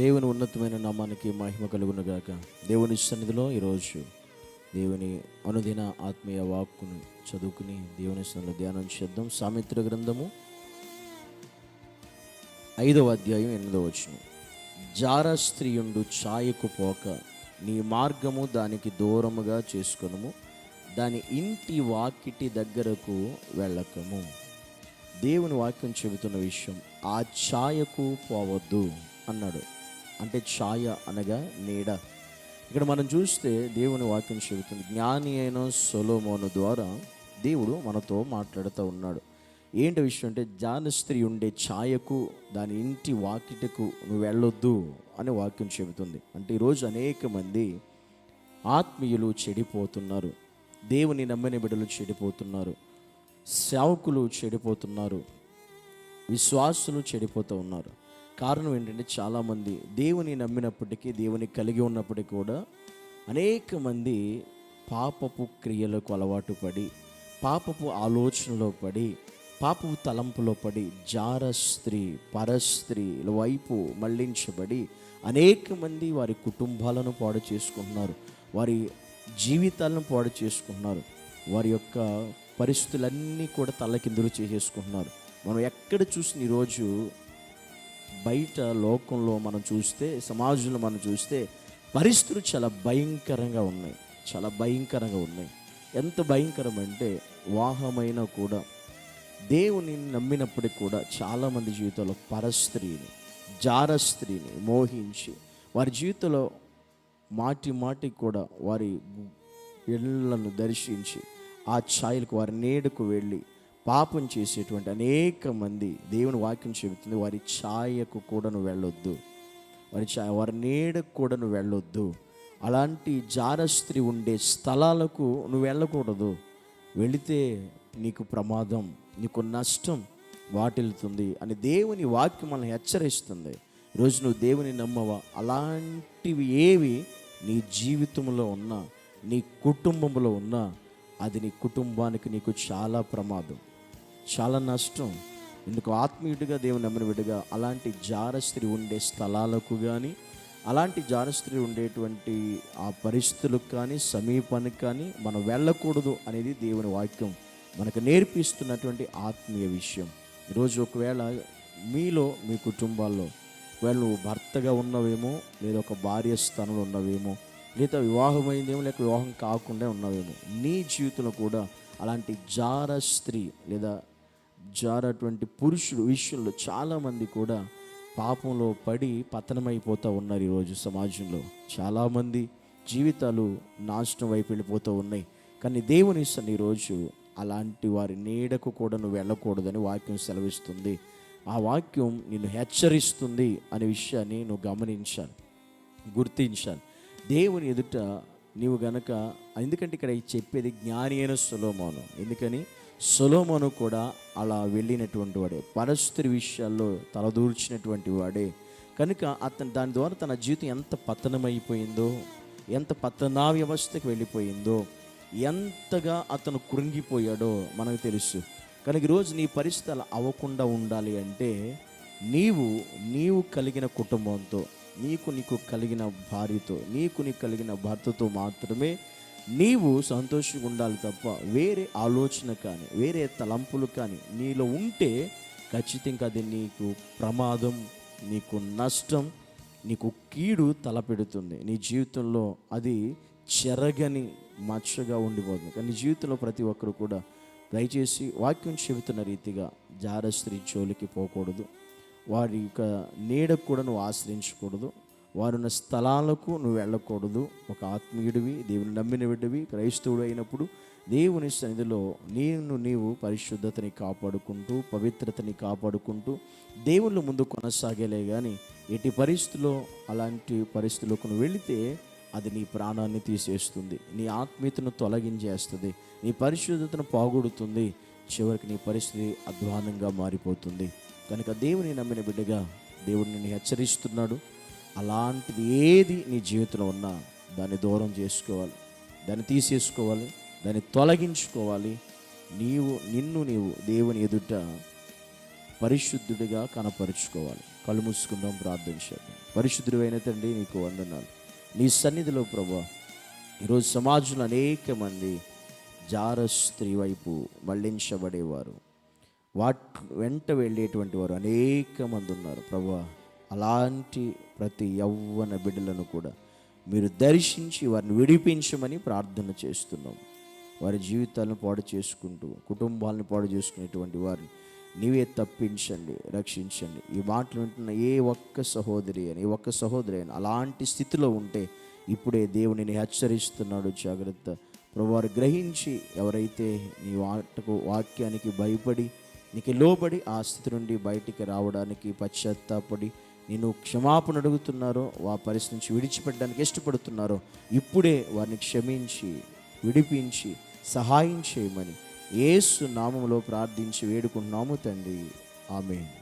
దేవుని ఉన్నతమైన నామానికి మహిమ కలుగునుగాక. దేవుని సన్నిధిలో ఈరోజు దేవుని అనుదిన ఆత్మీయ వాక్కును చదువుకుని దేవుని సన్నిధిలో ధ్యానం చేద్దాం. సామిత్ర గ్రంథము ఐదవ అధ్యాయం ఎనిమిదవ వచ్చిన జార స్త్రీయుండు ఛాయకు పోక నీ మార్గము దానికి దూరముగా చేసుకునము దాని ఇంటి వాకిటి దగ్గరకు వెళ్ళకము. దేవుని వాక్యం చెబుతున్న విషయం ఆ ఛాయకు పోవద్దు అన్నాడు. అంటే ఛాయ అనగా నీడ. ఇక్కడ మనం చూస్తే దేవుని వాక్యం చెబుతుంది. జ్ఞాని అయిన సొలోమోను ద్వారా దేవుడు మనతో మాట్లాడుతూ ఉన్నాడు. ఏంటి విషయం అంటే జాన స్త్రీ ఉండే ఛాయకు దాని ఇంటి వాకిటకు నువ్వు వెళ్ళొద్దు అని వాక్యం చెబుతుంది. అంటే ఈరోజు అనేక మంది ఆత్మీయులు చెడిపోతున్నారు. దేవుని నమ్మని బిడ్డలు చెడిపోతున్నారు. సేవకులు చెడిపోతున్నారు. విశ్వాసులు చెడిపోతూ ఉన్నారు. కారణం ఏంటంటే చాలామంది దేవుని నమ్మినప్పటికీ దేవుని కలిగి ఉన్నప్పటికీ కూడా అనేక మంది పాపపు క్రియలకు అలవాటు పడి పాపపు ఆలోచనలో పడి పాపపు తలంపులో పడి జార స్త్రీ పరస్త్రీల వైపు మళ్ళించబడి అనేక మంది వారి కుటుంబాలను పాడు చేసుకుంటున్నారు. వారి జీవితాలను పాడు చేసుకుంటున్నారు. వారి యొక్క పరిస్థితులన్నీ కూడా తల్లకిందులు చేసేసుకుంటున్నారు. మనం ఎక్కడ చూసిన ఈరోజు బయట లోకంలో మనం చూస్తే సమాజంలో మనం చూస్తే పరిస్థితులు చాలా భయంకరంగా ఉన్నాయి. చాలా భయంకరంగా ఉన్నాయి. ఎంత భయంకరం అంటే వాహమైనా కూడా దేవుని నమ్మినప్పటికి కూడా చాలామంది జీవితంలో పరస్త్రీని జార స్త్రీని మోహించి వారి జీవితంలో మాటి మాటికి కూడా వారి ఇళ్ళను దర్శించి ఆ ఛాయలకు వారి నేడుకు వెళ్ళి పాపం చేసేటువంటి అనేక మంది దేవుని వాక్యం చెబుతుంది వారి ఛాయకు కూడా నువ్వు వెళ్ళొద్దు. వారి ఛాయ వారి నీడకు కూడా నువ్వు వెళ్ళొద్దు. అలాంటి జారస్త్రి ఉండే స్థలాలకు నువ్వు వెళ్ళకూడదు. వెళితే నీకు ప్రమాదం నీకు నష్టం వాటిల్లుతుంది అని దేవుని వాక్యం మనల్ని హెచ్చరిస్తుంది. ఈరోజు నువ్వు దేవుని నమ్మవా? అలాంటివి ఏవి నీ జీవితంలో ఉన్నా నీ కుటుంబంలో ఉన్నా అది నీ కుటుంబానికి నీకు చాలా ప్రమాదం. చాలా నష్టం. ఇందుకు ఆత్మీయుడిగా దేవుని నమ్మిన విడిగా అలాంటి జారస్త్రి ఉండే స్థలాలకు కానీ అలాంటి జారస్త్రి ఉండేటువంటి ఆ పరిస్థితులకు కానీ సమీపానికి కానీ మనం వెళ్ళకూడదు అనేది దేవుని వాక్యం మనకు నేర్పిస్తున్నటువంటి ఆత్మీయ విషయం. ఈరోజు ఒకవేళ మీలో మీ కుటుంబాల్లో ఒకవేళ నువ్వు భర్తగా ఉన్నవేమో లేదా ఒక భార్య స్థానంలో ఉన్నవేమో లేదా వివాహమైందేమో లేక వివాహం కాకుండా ఉన్నవేమో నీ జీవితంలో కూడా అలాంటి జార స్త్రీ లేదా జారటువంటి పురుషుడు విషయంలో చాలామంది కూడా పాపంలో పడి పతనమైపోతూ ఉన్నారు ఈరోజు సమాజంలో. చాలామంది జీవితాలు నాశనం వైపు వెళ్ళిపోతూ ఉన్నాయి. కానీ దేవుని ఇస్తాను ఈరోజు అలాంటి వారి నీడకు కూడా నువ్వు వెళ్ళకూడదని వాక్యం సెలవిస్తుంది. ఆ వాక్యం నిన్ను హెచ్చరిస్తుంది అనే విషయాన్ని నువ్వు గమనించాలి గుర్తించాలి. దేవుని ఎదుట నీవు గనక ఎందుకంటే ఇక్కడ చెప్పేది జ్ఞాని అయిన సొలోమోను. ఎందుకని? సొలోమోను కూడా అలా వెళ్ళినటువంటి వాడే. పరస్త్రీ విషయాల్లో తలదూర్చినటువంటి వాడే. కనుక అతను దాని ద్వారా తన జీవితం ఎంత పతనమైపోయిందో ఎంత పతనా వ్యవస్థకు వెళ్ళిపోయిందో ఎంతగా అతను కృంగిపోయాడో మనకు తెలుసు. కనుక ఈరోజు నీ పరిస్థితి అలా అవ్వకుండా ఉండాలి అంటే నీవు నీవు కలిగిన కుటుంబంతో నీకు నీకు కలిగిన భార్యతో నీకు నీకు కలిగిన భర్తతో మాత్రమే నీవు సంతోషంగా ఉండాలి తప్ప వేరే ఆలోచన కానీ వేరే తలంపులు కానీ నీలో ఉంటే ఖచ్చితంగా అది నీకు ప్రమాదం నీకు నష్టం నీకు కీడు తలపెడుతుంది. నీ జీవితంలో అది చెరగని మచ్చగా ఉండిపోతుంది. కానీ జీవితంలో ప్రతి ఒక్కరు కూడా దయచేసి వాక్యం చెబుతున్న రీతిగా జార స్త్రీ జోలికి పోకూడదు. వారి యొక్క నీడకు కూడా నువ్వు ఆశ్రయించకూడదు. వారున్న స్థలాలకు నువ్వు వెళ్ళకూడదు. ఒక ఆత్మీయుడివి దేవుని నమ్మిన బిడ్డవి క్రైస్తవుడు అయినప్పుడు దేవుని సన్నిధిలో నేను నీవు పరిశుద్ధతని కాపాడుకుంటూ పవిత్రతని కాపాడుకుంటూ దేవుళ్ళు ముందు కొనసాగేలే కానీ ఎట్టి పరిస్థితుల్లో అలాంటి పరిస్థితులకు నువ్వు వెళితే అది నీ ప్రాణాన్ని తీసేస్తుంది. నీ ఆత్మీయతను తొలగించేస్తుంది. నీ పరిశుద్ధతను పోగొడుతుంది. చివరికి నీ పరిస్థితి అధ్వానంగా మారిపోతుంది. కనుక దేవుని నమ్మిన బిడ్డగా దేవుడు నిన్ను హెచ్చరిస్తున్నాడు. అలాంటిది ఏది నీ జీవితంలో ఉన్నా దాన్ని దూరం చేసుకోవాలి. దాన్ని తీసేసుకోవాలి. దాన్ని తొలగించుకోవాలి. నీవు నిన్ను నీవు దేవుని ఎదుట పరిశుద్ధుడిగా కనపరుచుకోవాలి. కళ్ళు మూసుకుందాం ప్రార్థన చేద్దాం. పరిశుద్ధుడైన తండ్రి నీకు వందనాలు. నీ సన్నిధిలో ప్రభా ఈరోజు సమాజంలో అనేక మంది జార స్త్రీ వైపు మళ్ళించబడేవారు. వాట్ వెంట వెళ్ళేటువంటి వారు అనేక మంది ఉన్నారు. ప్రభా అలాంటి ప్రతి యవ్వన బిడ్డలను కూడా మీరు దర్శించి వారిని విడిపించమని ప్రార్థన చేస్తున్నాం. వారి జీవితాలను పాడు చేసుకుంటూ కుటుంబాలను పాడు చేసుకునేటువంటి వారిని నీవే తప్పించండి రక్షించండి. ఈ మాటలు వింటున్న ఏ ఒక్క సహోదరి అని ఏ ఒక్క సహోదరి అని అలాంటి స్థితిలో ఉంటే ఇప్పుడే దేవునిని హెచ్చరిస్తున్నాడు జాగ్రత్త. ప్రభువారు గ్రహించి ఎవరైతే నీ వాటకు వాక్యానికి భయపడి నీకు లోబడి ఆ స్థితి నుండి బయటికి రావడానికి పశ్చాత్తాపడి నేను క్షమాపణ అడుగుతున్నారో ఆ పరిస్థితి నుంచి విడిచిపెట్టడానికి ఇష్టపడుతున్నారో ఇప్పుడే వారిని క్షమించి విడిపించి సహాయం చేయమని ఏసు నామంలో ప్రార్థించి వేడుకుంటున్నాము తండ్రి. ఆమె